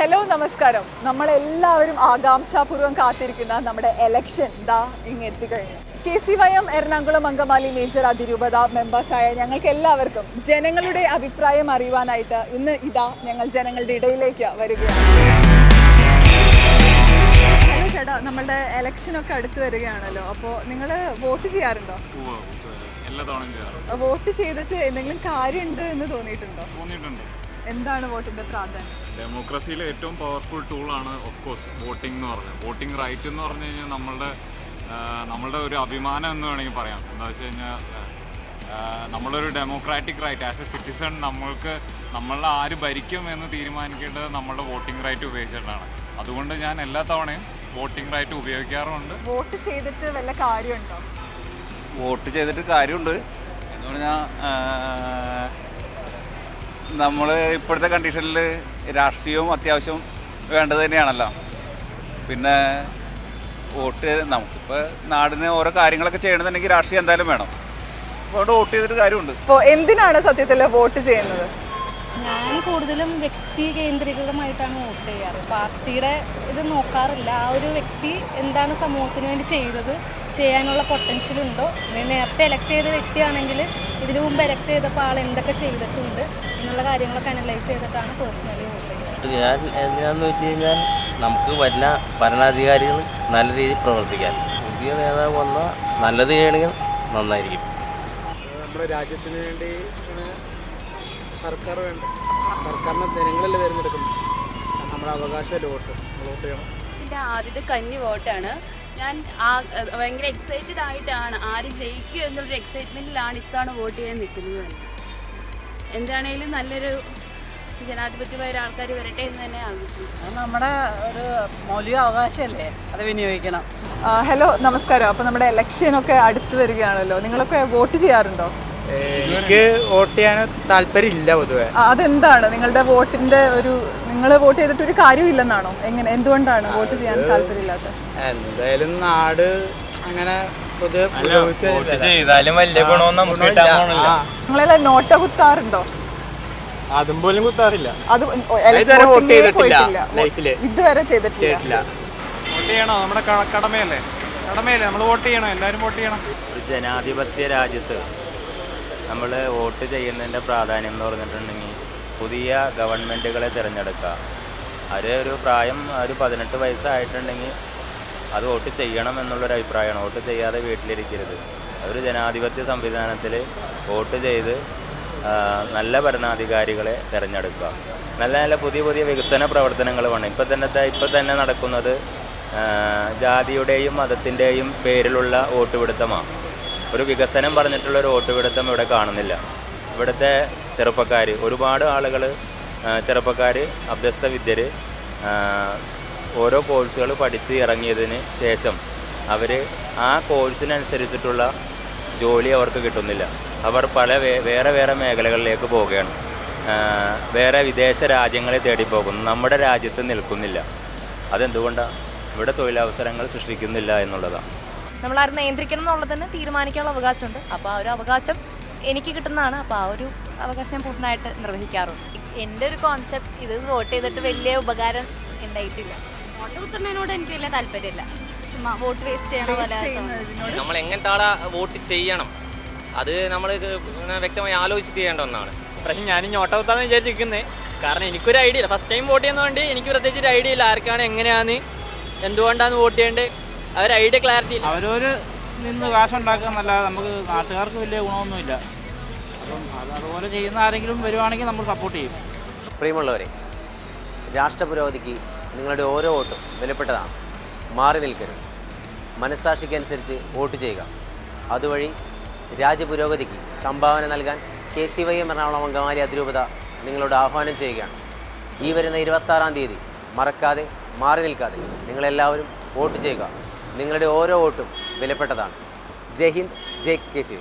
Hello നമസ്കാരം. നമ്മളെല്ലാവരും ആകാംക്ഷാപൂർവം കാത്തിരിക്കുന്ന നമ്മുടെ എലക്ഷൻ ദാ ഇങ്ങ് എത്തിക്കഴിഞ്ഞു. K C Y M Ernakulam Angamaly major അതിരൂപത മെമ്പേഴ്സായ ഞങ്ങൾക്ക് എല്ലാവർക്കും ജനങ്ങളുടെ അഭിപ്രായം അറിയുവാനായിട്ട് ഇന്ന് ഇതാ ഞങ്ങൾ ജനങ്ങളുടെ ഇടയിലേക്ക് വരികയാണ്. ഹലോ ചേട്ടാ നമ്മളുടെ എലക്ഷനൊക്കെ അടുത്ത് വരികയാണല്ലോ. അപ്പോൾ നിങ്ങൾ വോട്ട് ചെയ്യാറുണ്ടോ? വോട്ട് ചെയ്തിട്ട് എന്തെങ്കിലും കാര്യമുണ്ട് എന്ന് തോന്നിയിട്ടുണ്ട്. എന്താണ് വോട്ടിന്റെ പ്രാധാന്യം? ഡെമോക്രസിയിലെ ഏറ്റവും പവർഫുൾ ടൂളാണ് ഓഫ് കോഴ്സ് വോട്ടിംഗ് എന്ന് പറഞ്ഞത്. വോട്ടിംഗ് റൈറ്റ് എന്ന് പറഞ്ഞു കഴിഞ്ഞാൽ നമ്മളുടെ നമ്മളുടെ ഒരു അഭിമാനം എന്ന് വേണമെങ്കിൽ പറയാം. എന്താ വെച്ച് കഴിഞ്ഞാൽ നമ്മളൊരു democratic right as a citizen നമ്മൾക്ക് നമ്മളെ ആര് ഭരിക്കും എന്ന് തീരുമാനിക്കേണ്ടത് നമ്മളുടെ വോട്ടിംഗ് റൈറ്റ് ഉപയോഗിച്ചിട്ടാണ്. അതുകൊണ്ട് ഞാൻ എല്ലാ തവണയും വോട്ടിംഗ് റൈറ്റ് ഉപയോഗിക്കാറുമുണ്ട്. വോട്ട് ചെയ്തിട്ട് വല്ല കാര്യമുണ്ടോ? വോട്ട് ചെയ്തിട്ട് കാര്യമുണ്ട്. എന്ന് പറഞ്ഞാൽ നമ്മൾ ഇപ്പോഴത്തെ കണ്ടീഷനിൽ രാഷ്ട്രീയവും അത്യാവശ്യം വേണ്ടത് തന്നെയാണല്ലോ. പിന്നെ വോട്ട് നമുക്കിപ്പോൾ നാടിന് ഓരോ കാര്യങ്ങളൊക്കെ ചെയ്യണമെന്നുണ്ടെങ്കിൽ രാഷ്ട്രീയം എന്തായാലും വേണം. അതുകൊണ്ട് വോട്ട് ചെയ്തിട്ട് കാര്യമുണ്ട്. ഇപ്പോൾ എന്തിനാണ് സത്യത്തിൽ വോട്ട് ചെയ്യുന്നത്? ഞാൻ കൂടുതലും വ്യക്തി കേന്ദ്രീകൃതമായിട്ടാണ് വോട്ട് ചെയ്യാറ്. പാർട്ടിയുടെ ഇത് നോക്കാറില്ല. ആ ഒരു വ്യക്തി എന്താണ് സമൂഹത്തിന് വേണ്ടി ചെയ്തത്? ചെയ്യാനുള്ള പൊട്ടൻഷ്യൽ ഉണ്ടോ? നേരത്തെ എലക്ട് ചെയ്ത വ്യക്തിയാണെങ്കിൽ ഇതിനു മുമ്പ് എലക്ട് ചെയ്തപ്പോൾ ആൾ എന്തൊക്കെ ചെയ്തിട്ടുണ്ട് എന്നുള്ള കാര്യങ്ങളൊക്കെ അനലൈസ് ചെയ്തിട്ടാണ് പേഴ്സണലി വോട്ട് ചെയ്യുന്നത്. ഞാൻ എന്തിനാന്ന് വെച്ച് കഴിഞ്ഞാൽ നമുക്ക് വരുന്ന ഭരണാധികാരികൾ നല്ല രീതിയിൽ പ്രവർത്തിക്കാൻ. പുതിയ നേതാവ് വന്നാൽ നല്ലത് ചെയ്യണമെങ്കിൽ നന്നായിരിക്കും. നമ്മുടെ രാജ്യത്തിന് വേണ്ടി സർക്കാർ വേണ്ട? സർക്കാരിനെ ജനങ്ങളല്ലേ തിരഞ്ഞെടുക്കുന്നത്? നമ്മുടെ അവകാശമല്ലേ വോട്ട്? വോട്ട് ചെയ്യണം. എന്റെ ആദ്യത്തെ കഞ്ഞി വോട്ടാണ്. ഞാൻ ഭയങ്കര എക്സൈറ്റഡ് ആയിട്ടാണ് ആര് ജയിക്കും എന്നുള്ളൊരു എക്സൈറ്റ്മെന്റിലാണ് ഇത്തവണ വോട്ട് ചെയ്യാൻ നിൽക്കുന്നത് തന്നെ. എന്താണേലും നല്ലൊരു ജനാധിപത്യമായ ആൾക്കാർ വരട്ടെ എന്ന് തന്നെ ആവശ്യം നമ്മുടെ ഒരു മൗലിക അവകാശമല്ലേ? അത് വിനിയോഗിക്കണം. ഹലോ നമസ്കാരം. അപ്പോൾ നമ്മുടെ ഇലക്ഷനൊക്കെ അടുത്ത് വരികയാണല്ലോ. നിങ്ങളൊക്കെ വോട്ട് ചെയ്യാറുണ്ടോ? എനിക്ക് വോട്ട് ചെയ്യാൻ താല്പര്യമില്ല പൊതുവെ. അതെന്താണ്? നിങ്ങളുടെ വോട്ടിന്റെ ഒരു നിങ്ങൾ വോട്ട് ചെയ്തിട്ട് ഒരു കാര്യമില്ലെന്നാണോ? എങ്ങനെ എന്തുകൊണ്ടാണ് വോട്ട് ചെയ്യാൻ താല്പര്യമില്ലാത്തത്? എന്തായാലും നാട് അങ്ങനെ. ചെയ്താലും വലിയ ഗുണമൊന്നും നമുക്ക് കിട്ടാൻ പോണില്ല. നിങ്ങളെല്ലാം നോട്ട കുത്താറുണ്ടോ? അതും പോലും കുത്താറില്ല. അത് ഇതുവരെ വോട്ട് ചെയ്തിട്ടില്ല വോട്ട് ചെയ്യണോ? നമ്മുടെ കടമയല്ലേ? കടമയല്ലേ? നമ്മൾ വോട്ട് ചെയ്യണം? എല്ലാവരും വോട്ട് ചെയ്യണം? ഒരു ജനാധിപത്യ രാജ്യത്ത് നമ്മൾ വോട്ട് ചെയ്യുന്നതിന്റെ പ്രാധാന്യം എന്ന് പറഞ്ഞിട്ടുണ്ടെങ്കിൽ പുതിയ ഗവൺമെന്റുകളെ തിരഞ്ഞെടുക്കുക. അത് ഒരു പ്രായം ഒരു പതിനെട്ട് വയസ്സായിട്ടുണ്ടെങ്കിൽ അത് വോട്ട് ചെയ്യണം എന്നുള്ളൊരു അഭിപ്രായമാണ്. വോട്ട് ചെയ്യാതെ വീട്ടിലിരിക്കരുത്. ഒരു ജനാധിപത്യ സംവിധാനത്തിൽ വോട്ട് ചെയ്ത് നല്ല ഭരണാധികാരികളെ തിരഞ്ഞെടുക്കുക. നല്ല നല്ല പുതിയ പുതിയ വികസന പ്രവർത്തനങ്ങൾ വേണം. ഇപ്പം തന്നെ ഇപ്പം തന്നെ നടക്കുന്നത് ജാതിയുടെയും മതത്തിന്റെയും പേരിലുള്ള വോട്ടുപിടുത്തമാണ് ഒരു വികസനം പറഞ്ഞിട്ടുള്ള ഒരു ഓട്ടുപിടുത്തം ഇവിടെ കാണുന്നില്ല. ഇവിടുത്തെ ചെറുപ്പക്കാർ ഒരുപാട് ആളുകൾ ചെറുപ്പക്കാർ അഭ്യസ്ത വിദ്യർ ഓരോ കോഴ്സുകൾ പഠിച്ച് ഇറങ്ങിയതിന് ശേഷം അവർ ആ കോഴ്സിനനുസരിച്ചിട്ടുള്ള ജോലി അവർക്ക് കിട്ടുന്നില്ല. അവർ പല വേറെ വേറെ മേഖലകളിലേക്ക് പോവുകയാണ്. വേറെ വിദേശ രാജ്യങ്ങളെ തേടി പോകുന്നു നമ്മുടെ രാജ്യത്ത് നിൽക്കുന്നില്ല. അതെന്തുകൊണ്ടാണ് ഇവിടെ തൊഴിലവസരങ്ങൾ സൃഷ്ടിക്കുന്നില്ല എന്നുള്ളതാണ് നമ്മളാരും നിയന്ത്രിക്കണം എന്നുള്ളതിന് തീരുമാനിക്കാനുള്ള അവകാശമുണ്ട്. അപ്പോൾ ആ ഒരു അവകാശം എനിക്ക് കിട്ടുന്നതാണ്. അപ്പോൾ ആ ഒരു അവകാശം ഞാൻ പൂർണമായിട്ട് നിർവഹിക്കാറുണ്ട്. എന്റെ ഒരു കോൺസെപ്റ്റ് ഇത് വോട്ട് ചെയ്തിട്ട് വലിയ ഉപകാരം ഉണ്ടായിട്ടില്ല. വോട്ട് കുത്തുന്നതിനോട് എനിക്ക് വലിയ താല്പര്യമില്ല. ചുമ്മാ വോട്ട് വേസ്റ്റ് ചെയ്യണ പോലെ നമ്മൾ എങ്ങനത്തെ ആളെ വോട്ട് ചെയ്യണം? അത് നമ്മൾ വ്യക്തമായി ആലോചിച്ചിട്ട് ചെയ്യേണ്ട ഒന്നാണ്. പക്ഷേ ഞാൻ ഞോട്ട കുത്താന്ന് വിചാരിച്ചിരിക്കുന്നത് കാരണം എനിക്കൊരു ഐഡിയ ഇല്ല. ഫസ്റ്റ് ടൈം വോട്ട് ചെയ്യുന്നതുകൊണ്ട് എനിക്ക് പ്രത്യേകിച്ച് ഒരു ഐഡിയ ഇല്ല. ആർക്കാണ് എങ്ങനെയാണ് എന്തുകൊണ്ടാണ് വോട്ട് ചെയ്യേണ്ടത്? ഒരു ഐഡിയ ക്ലാരിറ്റി ഇല്ല. അവരവര് നിന്ന് കാശുണ്ടാക്കുക എന്നല്ലാതെ നമുക്ക് നാട്ടുകാർക്ക് വലിയ ഗുണമൊന്നുമില്ല. അപ്പം അത് അതുപോലെ ചെയ്യുന്ന ആരെങ്കിലും വരുവാണെങ്കിൽ നമ്മൾ സപ്പോർട്ട് ചെയ്യും. പ്രിയമുള്ളവരെ രാഷ്ട്രപുരോഗതിക്ക് നിങ്ങളുടെ ഓരോ വോട്ടും വിലപ്പെട്ടതാണ്. മാറി നിൽക്കരുത്. മനസ്സാക്ഷിക്കനുസരിച്ച് വോട്ട് ചെയ്യുക. അതുവഴി രാജ്യപുരോഗതിക്ക് സംഭാവന നൽകാൻ K C Y M Ernakulam Angamaly അതിരൂപത നിങ്ങളോട് ആഹ്വാനം ചെയ്യുകയാണ്. ഈ വരുന്ന ഇരുപത്താറാം തീയതി മറക്കാതെ മാറി നിൽക്കാതെ നിങ്ങളെല്ലാവരും വോട്ട് ചെയ്യുക. നിങ്ങളുടെ ഓരോ വോട്ടും വിലപ്പെട്ടതാണ്. Jai Hind Jai K C